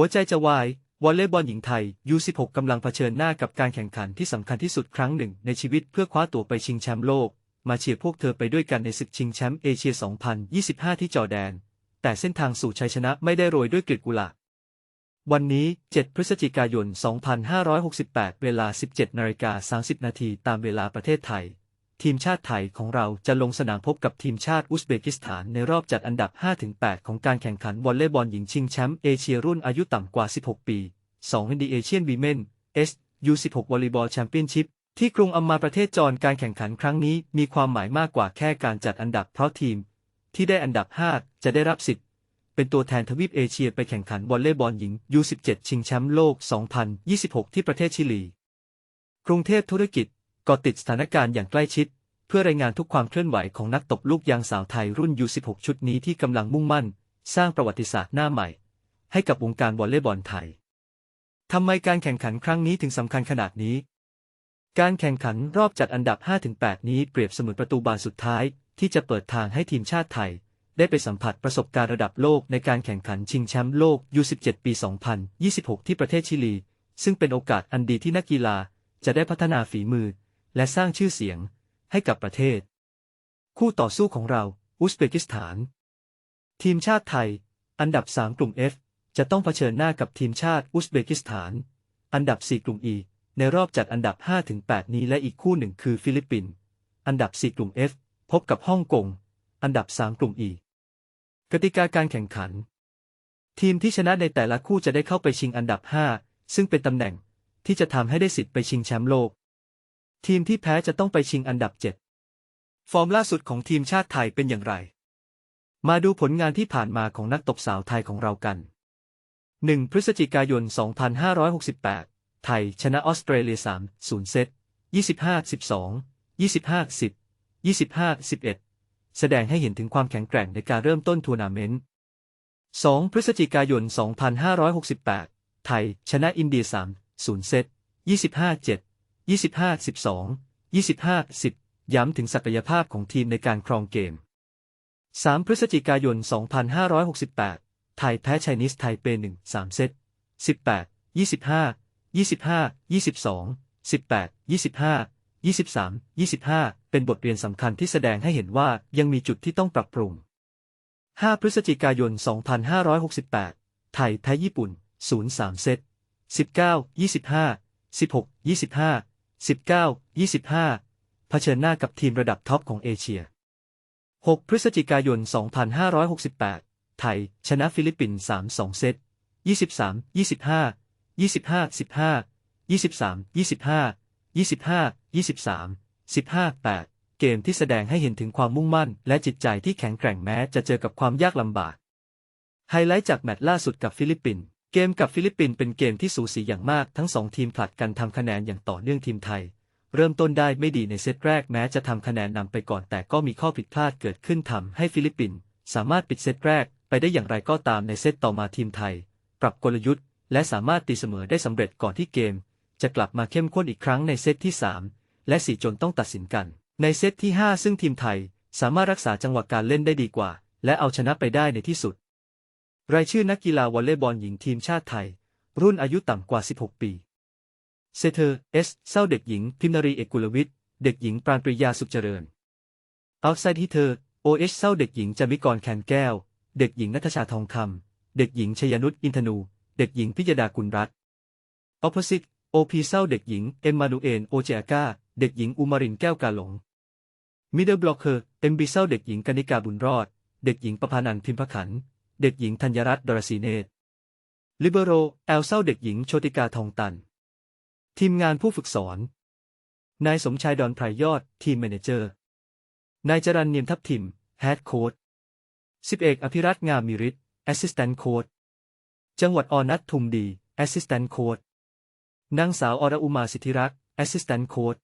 หัวใจจะวายวอลเลย์บอลหญิงไทย U16 กำลังเผชิญหน้ากับการแข่งขันที่สำคัญที่สุดครั้งหนึ่งในชีวิตเพื่อคว้าตั๋วไปชิงแชมป์โลก มาเชียร์พวกเธอไปด้วยกันในศึกชิงแชมป์เอเชีย 2025 ที่จอร์แดน แต่เส้นทางสู่ชัยชนะไม่ได้โรยด้วยกลีบกุหลาบวันนี้ 7 พฤศจิกายน 2568 เวลา 17นาฬิกา30 นาทีตามเวลาประเทศไทย ทีมชาติไทยของเราจะลงสนามพบกับทีมชาติอุซเบกิสถานในรอบจัดอันดับ 5-8 ของการแข่งขันวอลเลย์บอลหญิงชิงแชมป์เอเชียรุ่นอายุต่ำกว่า 16 ปี2 n d Asian Women S U16 วอลเลย์บอลแชมเปี้ยนชิพที่กรุงอัมมาประเทศจอร์นการแข่งขันครั้งนี้มีความหมายมากกว่าแค่การจัดอันดับเพราะทีม ที่ได้อันดับ 5 จะได้รับสิทธิ์ เป็นตัวแทนทวีปเอเชียไปแข่งขันวอลเลย์บอลหญิง U17 ชิงแชมป์โลก 2026 ที่ประเทศชิลี กรุงเทพธุรกิจ ก่อติดสถานการณ์อย่างใกล้ชิด เพื่อรายงานทุกความเคลื่อนไหวของนักตบลูกยางสาวไทยรุ่น U16 ชุดนี้ที่กำลังมุ่งมั่น สร้างประวัติศาสตร์หน้าใหม่ ให้กับวงการวอลเลย์บอลไทยทำไมการแข่งขันครั้งนี้ถึงสำคัญขนาดนี้ การแข่งขันรอบจัดอันดับ 5-8 นี้เปรียบเสมือนประตูบานสุดท้าย ที่จะเปิดทางให้ทีมชาติไทย ได้ไปสัมผัสประสบการณ์ระดับโลกในการแข่งขันชิงแชมป์โลก U17 ปี 2026 ที่ประเทศชิลี ซึ่งเป็นโอกาสอันดีที่นักกีฬาจะได้พัฒนาฝีมือ และสร้างชื่อเสียงให้กับประเทศ คู่ต่อสู้ของเราอุซเบกิสถาน ทีมชาติไทย อันดับ 3 กลุ่ม F จะต้องเผชิญหน้ากับทีมชาติอุซเบกิสถาน อันดับ 4 กลุ่ม E ในรอบจัดอันดับ 5-8 นี้และอีกคู่หนึ่งคือฟิลิปปินส์อันดับ 4 กลุ่ม F พบกับฮ่องกง อันดับ 3 กลุ่ม E กติกาการแข่งขัน ทีมที่ชนะในแต่ละคู่จะได้เข้าไปชิงอันดับ 5 ซึ่งเป็นตำแหน่งที่จะทำให้ได้สิทธิ์ไปชิงแชมป์โลก ทีมที่แพ้จะต้องไปชิงอันดับ 7 ฟอร์มล่าสุดของทีมชาติไทยเป็นอย่างไร มาดูผลงานที่ผ่านมาของนักตบสาวไทยของเรากัน 1 พฤศจิกายน 2568 ไทยชนะออสเตรเลีย 3 0 เซต 25 12 25 10 25 11 แสดงให้เห็นถึงความแข็งแกร่งในการเริ่มต้นทัวร์นาเมนต์ 2 พฤศจิกายน 2568 ไทยชนะอินเดีย 3 0 เซต 25 7 25 12 25 10 ย้ำถึงศักยภาพของทีมในการครองเกม 3 พฤศจิกายน 2568 ไทยแพ้ไชนีสไทเป1 3 เซต 18 25 25 22 18 25 23 25 เป็นบทเรียนสำคัญที่แสดงให้เห็นว่ายังมีจุดที่ต้องปรับปรุง 5 พฤศจิกายน 2568 ไทยแพ้ญี่ปุ่น 0 3 เซต 19 25 16 25 19 25 เผชิญหน้ากับทีมระดับท็อปของเอเชีย 6 พฤศจิกายน 2568 ไทย ชนะฟิลิปปินส์3 2 เซต 23 25 25 15 23 25 25 23 15 8 เกมที่แสดงให้เห็นถึงความมุ่งมั่น และจิตใจที่แข็งแกร่งแม้จะเจอกับความยากลำบาก ไฮไลท์จากแมตช์ล่าสุดกับฟิลิปปินส์ เกมกับฟิลิปปินส์เป็นเกมที่สูสีอย่างมากทั้งสองทีมผลัดกันทำคะแนนอย่างต่อเนื่องทีมไทย เริ่มต้นได้ไม่ดีในเซตแรกแม้จะทำคะแนนนำไปก่อนแต่ก็มีข้อผิดพลาดเกิดขึ้นทำให้ฟิลิปปินส์สามารถปิดเซตแรกไปได้อย่างไรก็ตามในเซตต่อมาทีมไทย ปรับกลยุทธ์ และสามารถตีเสมอได้สำเร็จก่อนที่เกม จะกลับมาเข้มข้นอีกครั้งในเซตที่ 3 และ 4 จนต้องตัดสินกัน ในเซตที่ 5 ซึ่งทีมไทย สามารถรักษาจังหวะการเล่นได้ดีกว่า และเอาชนะไปได้ในที่สุด รายชื่อนักกีฬาวอลเลย์บอลหญิงทีมชาติไทย รุ่นอายุต่ำกว่า 16 ปี เซเธอร์เอสเศร้าเด็กหญิง พิมนารีเอกกุลวิทย์ เด็กหญิงปราณปริยาสุขเจริญเอาไซด์ที่เธอโอเอชเศร้าเด็กหญิงจามิกรแคนแก้ว เด็กหญิงนัทชาทองคำ เด็กหญิงชยนุชอินทนู เด็กหญิงพิยดากุลรัตน์ Opposite โอพีเศร้าเด็กหญิง เอ็มมานูเอลโอเจอากาเด็กหญิงอุมารินแก้วกาหลง Middle Blocker เอ็มบีเศร้าเด็กหญิงกนิกาบุญรอด เด็กหญิงประพานันพิมพขัน เด็กหญิงธัญรัตน์ดรศีเนตร Libero แอลเศร้าเด็กหญิงโชติกาทองตัน ทีมงานผู้ฝึกสอน นายสมชายดอนไพรยอด ทีมแมเนเจอร์ นายจรันเนียมทัพทิม แฮดโค้ดสิบเอกอภิรัตน์งามมิริตแอสซิสแตนต์โค้ดจังหวัดออนัททุมดี แอสซิสแตนต์โค้ดนางสาวอรอุมาสิทธิรักษ์ แอสซิสแตนต์โค้ด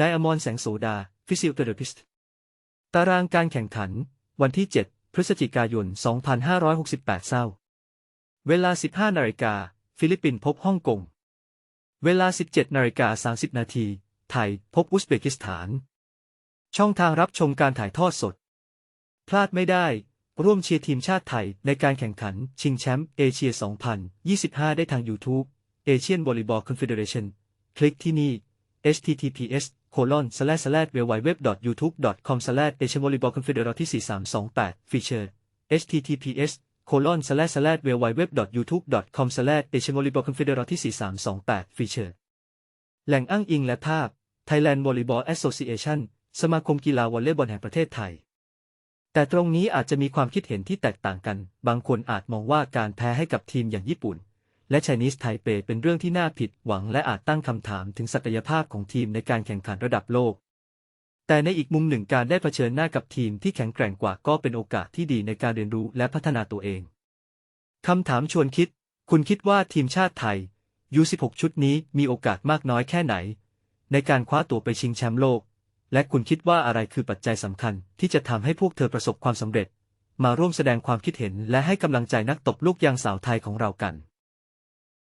นายอมรแสงโสดา ฟิสิโอเทอร์พิสต์ ตารางการแข่งขัน วันที่ 7 พฤศจิกายน 2568 เศร้า เวลา 15 นาฬิกา ฟิลิปปินส์พบฮ่องกง เวลา 17 นาฬิกา 30 นาที ไทย พบอุซเบกิสถาน ช่องทางรับชมการถ่ายทอดสด พลาดไม่ได้ ร่วมเชียร์ทีมชาติไทยในการแข่งขัน ชิงแชมป์เอเชีย 2025 ได้ทาง YouTube Asian Volleyball Confederation คลิกที่นี่ https colon slash slash www.youtube.com slash asian volleyball confederation 4328 feature https colon slash slash www.youtube.com slash asian volleyball confederation 4328 feature แหล่งอ้างอิงและภาพ Thailand Volleyball Association สมาคมกีฬาวอลเลย์บอลแห่งประเทศไทย แต่ตรงนี้อาจจะมีความคิดเห็นที่แตกต่างกัน บางคนอาจมองว่าการแพ้ให้กับทีมอย่างญี่ปุ่น และไชนีสไทเปเป็นเรื่องที่น่าผิดหวังและอาจตั้งคำถามถึงศักยภาพของทีมในการแข่งขันระดับโลก แต่ในอีกมุมหนึ่งการได้เผชิญหน้ากับทีมที่แข็งแกร่งกว่าก็เป็นโอกาสที่ดีในการเรียนรู้และพัฒนาตัวเอง คำถามชวนคิด คุณคิดว่าทีมชาติไทย U16 ชุดนี้มีโอกาสมากน้อยแค่ไหน ในการคว้าตัวไปชิงแชมป์โลก และคุณคิดว่าอะไรคือปัจจัยสำคัญที่จะทำให้พวกเธอประสบความสำเร็จ มาร่วมแสดงความคิดเห็นและให้กำลังใจนักตบลูกยางสาวไทยของเรากัน